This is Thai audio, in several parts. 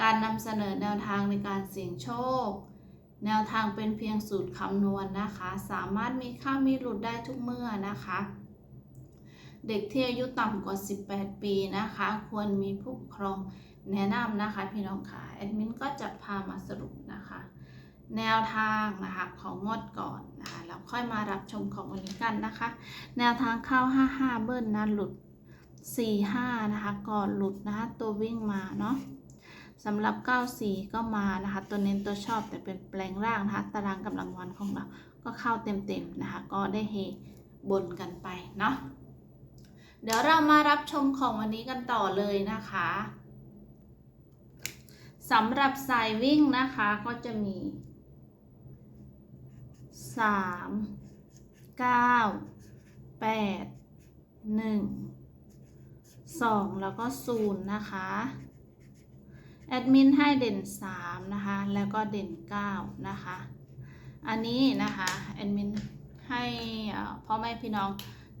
การนำเสนอแนวทางในการเสี่ยงโชค แนวทางเป็นเพียงสูตรคำนวณนะคะ สามารถมีค่ามีหลุดได้ทุกเมื่อนะคะ เด็กที่อายุต่ำกว่า 18 ปีนะคะ ควรมีผู้ปกครองแนะนำนะคะพี่น้องค่ะแอดมินก็จะพามาสรุปนะคะ แนวทางนะคะของงวดก่อนนะคะแล้วค่อยมารับชมของวันนี้กันนะคะ แนวทางเข้า 55 เบิ้ลนะหลุด 45 นะคะก่อนหลุดนะคะตัววิ่งมาเนาะ สำหรับ 94 ก็มานะคะ ตัวเน้นตัวชอบแต่เป็นแปลงร่างนะคะ ตารางกำลังวันของเรา ก็เข้าเต็มๆนะคะ ก็ได้เฮบนกันไปเนาะ เดี๋ยวเรามารับชมของวันนี้กันต่อเลยนะคะสำหรับสายวิ่งนะคะก็จะมี 3 9 8 1 2 แล้วก็ 0 นะคะ แอดมินให้เด่น 3 นะคะ แล้วก็เด่น 9 นะคะ อันนี้นะคะแอดมินให้พ่อแม่พี่น้อง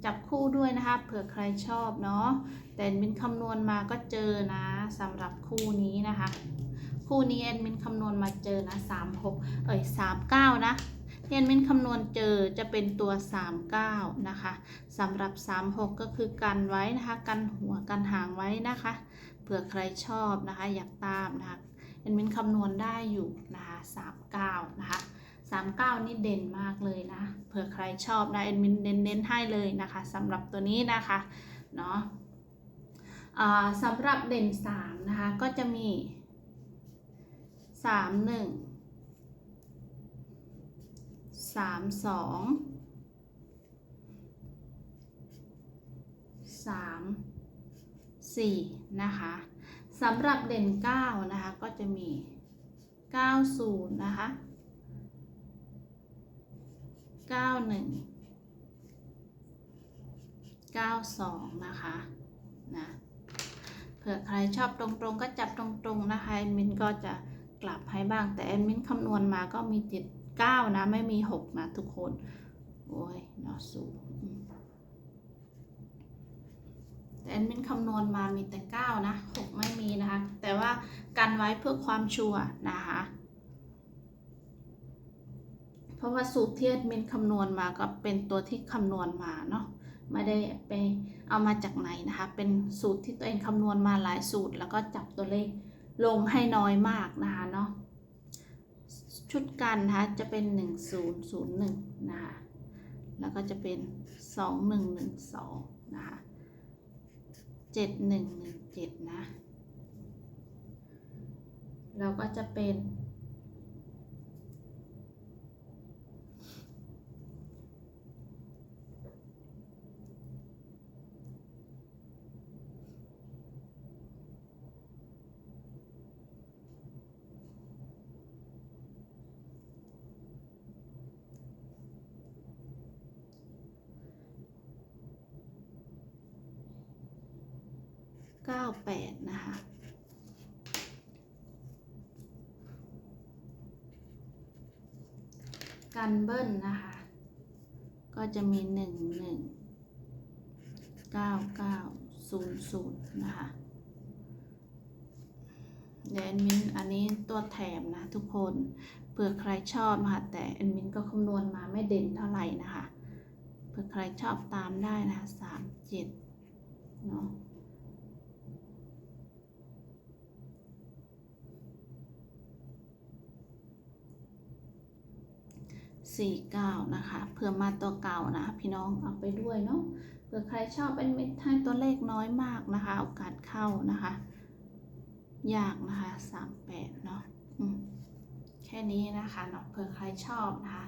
จับคู่ด้วยนะคะ เผื่อใครชอบเนาะแต่แอดมินคำนวณมาก็เจอนะสำหรับคู่นี้นะคะ คู่นี้แอดมินคำนวณมาเจอนะ36เอ้ย39 นะที่แอดมินคำนวณเจอจะเป็นตัว 39 นะคะสำหรับ 36 ก็คือกันไว้นะคะ กันหัวกันหางไว้นะคะ ผื่อใครชอบนะคะ อยากตามนะคะแอดมินคำนวณได้อยู่นะคะ39นะคะ39นี่เด่นมากเลยนะ เผื่อใครชอบนะแอดมินเน้นๆให้เลยนะคะสำหรับตัวนี้นะคะเนาะสำหรับเด่น3นะคะก็จะมี3 1 3 2 3 4 นะคะสำหรับเด่น 9 นะคะ ก็จะมี 90 นะคะ 91 92 นะคะนะเผื่อใครชอบตรงๆ ก็จับตรงๆ นะคะแอดมินก็จะกลับให้บ้างแต่แอดมินคำนวณมาก็มีติด9นะ ไม่มี 6 นะ ทุกคน โอ้ยนอสูอืม แต่แอดมินคำนวณมามีแต่ 9 นะ 6 ไม่มีนะคะ แต่ว่ากันไว้เพื่อความชัวร์นะคะ เพราะว่าสูตรที่แอดมินคำนวณมาก็เป็นตัวที่คำนวณมาเนาะไม่ได้ไปเอามาจากไหนนะคะ เป็นสูตรที่ตัวเองคำนวณมาหลายสูตร แล้วก็จับตัวเลขลงให้น้อยมากนะคะเนาะชุดกันนะคะจะเป็น 1001 นะคะ แล้วก็จะเป็น 2112 นะคะ จ็ดหนึ่งหนึ่งเจ็ดนะ เราก็จะเป็น ดนะคะ กันเบิ้ลนะคะ ก็จะมีหนึ่งหนึ่งเก้าเก้าศูนย์ศูนย์นะคะเดี๋ยวแอดมินอันนี้ตัวแถมนะทุกคนเผื่อใครชอบนะคะแต่แอดมินก็คำนวณมาไม่เด่นเท่าไหร่นะคะเผื่อใครชอบตามได้นะคะสามเจ็ดเนาะ สี่เก้านะคะเผื่อมาตัวเก่านะ พี่น้องเอาไปด้วยเนาะเผื่อใครชอบเป็นเม็ดให้ตัวเลขน้อยมากนะคะโอกาสเข้านะคะ ยากนะคะสามแปดเนาะแค่นี้นะคะเนาะเผื่อใครชอบนะคะ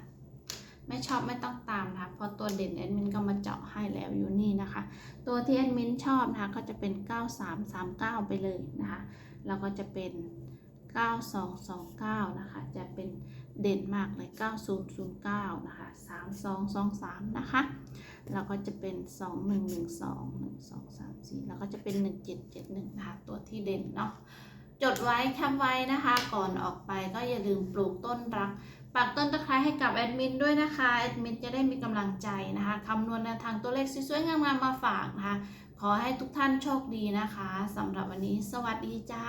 ไม่ชอบไม่ต้องตามนะคะเพราะตัวเด่นแอดมินก็มาเจาะให้แล้วอยู่นี่นะคะ ตัวที่แอดมินชอบนะคะก็จะเป็น 9339 ไปเลยนะคะ แล้วก็จะเป็น 9229 นะคะ จะเป็นเด่นมากเลย 9009 นะคะ 3223 นะคะ แล้วก็จะเป็น 2112 1234 แล้วก็จะเป็น 1771 นะคะ ตัวที่เด่นเนาะ จดไว้แคปไว้นะคะ ก่อนออกไปก็อย่าลืมปลูกต้นรักปักต้นตะไคร้ให้กับแอดมินด้วยนะคะ แอดมินจะได้มีกำลังใจนะคะคำนวณแนวทางตัวเลขสวยๆงามๆมาฝากนะคะ ขอให้ทุกท่านโชคดีนะคะสำหรับวันนี้ สวัสดีจ้า